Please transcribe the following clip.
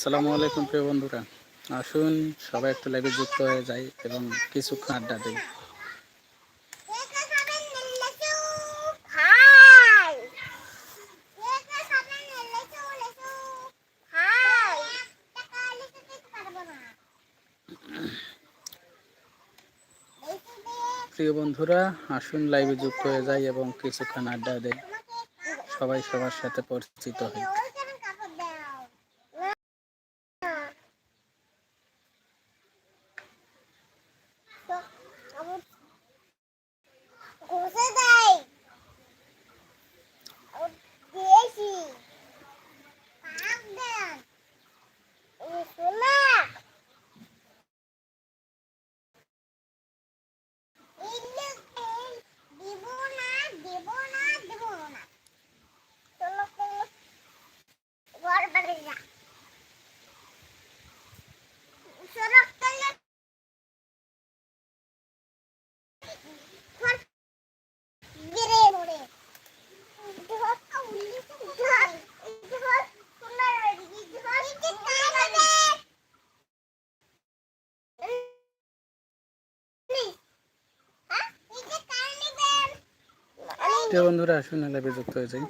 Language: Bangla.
আসসালামু আলাইকুম প্রিয় বন্ধুরা। আসুন সবাই একটু লাইভে যুক্ত হয়ে যাই এবং কিছুক্ষণ আড্ডা দিই। প্রিয় বন্ধুরা, আসুন লাইভে যুক্ত হয়ে যাই এবং কিছুক্ষণ আড্ডা দেই। সবাই সবার সাথে পরিচিত হই। প্রিয় বন্ধুরা আসুন লাইভে যুক্ত হয়ে যাই।